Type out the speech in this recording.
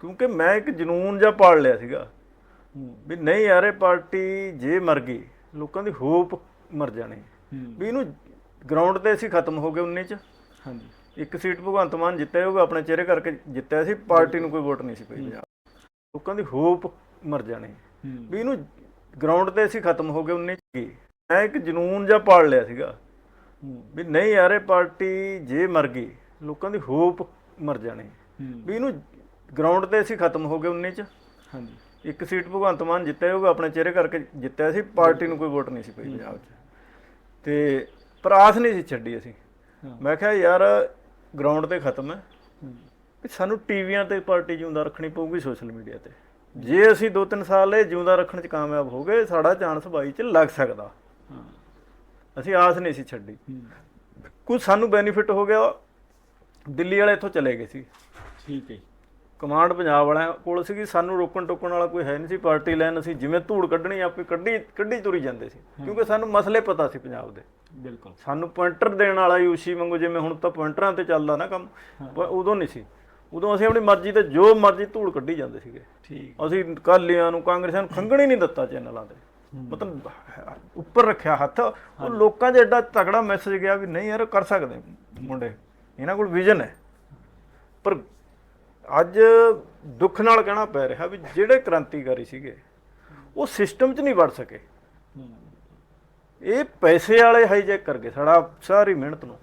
ਕਿਉਂਕਿ ਮੈਂ ਇੱਕ ਜਨੂਨ ਜਿਹਾ ਪਾਲ ਲਿਆ ਸੀਗਾ। ਵੀ ਨਹੀਂ ਯਾਰ ਇਹ ਪਾਰਟੀ ਜੇ ਮਰ ਗਈ ਲੋਕਾਂ ਦੀ ਹੋਪ ਮਰ ਜਾਣੀ। ਵੀ ਇਹਨੂੰ ਗਰਾਊਂਡ ਤੇ ਅਸੀਂ ਖਤਮ ਹੋ ਗਏ 19 ਚ। ਹਾਂਜੀ। ਇੱਕ ਸੀਟ ਭਗਵੰਤ ਮਾਨ ਜਿੱਤਿਆ ਹੋਊਗਾ ਆਪਣੇ ਚਿਹਰੇ ਕਰਕੇ ਜਿੱਤਿਆ ਸੀ ਪਾਰਟੀ ਨੂੰ ਕੋਈ ਵੋਟ ਨਹੀਂ ਸੀ ਪਈ ਪੰਜਾਬ। ਲੋਕਾਂ ਦੀ ਹੋਪ ਮਰ ਜਾਣੀ। ਵੀ ਇਹਨੂੰ ਗਰਾਊਂਡ ਤੇ ਅਸੀਂ ਖਤਮ ਹੋ ਗਏ 19 ਚ। ਮੈਂ ਇੱਕ ਜਨੂਨ ਜਿਹਾ ਪਾਲ ਲਿਆ ਸੀਗਾ। ਵੀ ਨਹੀਂ ਯਾਰ ਇਹ ਪਾਰਟੀ ਜੇ ਮਰ ਗਈ ਲੋਕਾਂ ਦੀ ਹੋਪ ਮਰ ਜਾਣੀ। ਵੀ ਇਹਨੂੰ ਗਰਾਊਂਡ ਤੇ ਅਸੀਂ ਖਤਮ ਹੋ ਗਏ 19 ਚ। ਹਾਂਜੀ। ਇੱਕ ਸੀਟ ਭਗਵੰਤ ਮਾਨ ਜਿੱਤਿਆ ਹੋਊਗਾ ਆਪਣੇ ਚਿਹਰੇ ਕਰਕੇ ਜਿੱਤਿਆ ਸੀ ਪਾਰਟੀ ਨੂੰ ਕੋਈ ਵੋਟ ਨਹੀਂ ਸੀ ਪਈ ਪੰਜਾਬ 'ਚ। ਤੇ ਪਰ ਆਸ ਨਹੀਂ ਸੀ ਛੱਡੀ ਅਸੀਂ। ਮੈਂ ਕਿਹਾ ਯਾਰ ਗਰਾਊਂਡ ਤੇ ਖਤਮ ਹੈ। ਵੀ ਸਾਨੂੰ ਟੀਵੀਆਂ ਤੇ ਪਾਰਟੀ ਜਿਉਂਦਾ ਰੱਖਣੀ ਪਊਗੀ ਸੋਸ਼ਲ ਮੀਡੀਆ ਤੇ। ਜੇ ਅਸੀਂ 2-3 ਸਾਲ ਇਹ ਜਿਉਂਦਾ ਰੱਖਣ 'ਚ ਕਾਮਯਾਬ ਹੋ ਗਏ ਸਾਡਾ ਚਾਂਸ ਬਾਈ 'ਚ ਲੱਗ ਸਕਦਾ। ਅਸੀਂ ਆਸ ਨਹੀਂ ਸੀ ਛੱਡੀ। ਕੁਝ ਸਾਨੂੰ ਬੈਨੀਫਿਟ ਹੋ ਗਿਆ ਦਿੱਲੀ ਵਾਲੇ ਇੱਥੋਂ ਚਲੇ ਗਏ ਸੀ। ਠੀਕ ਹੈ। ਕਮਾਂਡ ਪੰਜਾਬ ਵਾਲਿਆਂ ਕੋਲ ਸੀਗੀ ਸਾਨੂੰ ਰੋਕਣ ਟੋਕਣ ਵਾਲਾ ਕੋਈ ਹੈ ਨਹੀਂ ਸੀ ਪਾਰਟੀ ਲਾਈਨ ਅਸੀਂ ਜਿਵੇਂ ਧੂੜ ਕੱਢਣੀ ਆਪੇ ਕੱਢੀ ਕੱਢੀ ਤੁਰੀ ਜਾਂਦੇ ਸੀ ਕਿਉਂਕਿ ਸਾਨੂੰ ਮਸਲੇ ਪਤਾ ਸੀ ਪੰਜਾਬ ਦੇ। ਬਿਲਕੁਲ। ਸਾਨੂੰ ਪੁਆਇੰਟਰ ਦੇਣ ਵਾਲਾ ਯੂਸੀ ਵਾਂਗੂ ਜਿਵੇਂ ਹੁਣ ਤਾਂ ਪੁਆਇੰਟਰਾਂ ਤੇ ਚੱਲਦਾ ਨਾ ਕੰਮ ਪਰ ਉਦੋਂ ਨਹੀਂ ਸੀ। ਉਦੋਂ ਅਸੀਂ ਆਪਣੀ ਮਰਜ਼ੀ ਤੇ ਜੋ ਮਰਜ਼ੀ ਧੂੜ ਕੱਢੀ ਜਾਂਦੇ ਸੀਗੇ। ਠੀਕ। ਅਸੀਂ ਕਾਲੀਆਂ ਨੂੰ ਕਾਂਗਰਸਾਂ ਨੂੰ ਖੰਗਣ ਹੀ ਨਹੀਂ ਦਿੱਤਾ ਚੈਨਲਾਂ ਤੇ। ਮਤਲਬ ਉੱਪਰ ਰੱਖਿਆ ਹੱਥ। ਉਹ ਲੋਕਾਂ 'ਚ ਐਡਾ ਤਗੜਾ ਮੈਸੇਜ ਗਿਆ ਵੀ ਨਹੀਂ ਯਾਰ ਕਰ ਸਕਦੇ। ਮੁੰਡੇ ਇਹਨਾਂ ਕੋਲ ਵਿਜ਼ਨ ਹੈ। ਪਰ ਅੱਜ ਦੁੱਖ ਨਾਲ ਕਹਿਣਾ ਪੈ ਰਿਹਾ ਵੀ ਜਿਹੜੇ ਕ੍ਰਾਂਤੀਕਾਰੀ ਸੀਗੇ ਉਹ ਸਿਸਟਮ 'ਚ ਨਹੀਂ ਵੜ ਸਕੇ। ਇਹ ਪੈਸੇ ਵਾਲੇ ਹਾਈਜੈਕ ਕਰ ਗਏ ਸਾਡਾ ਸਾਰੀ ਮਿਹਨਤ ਨੂੰ।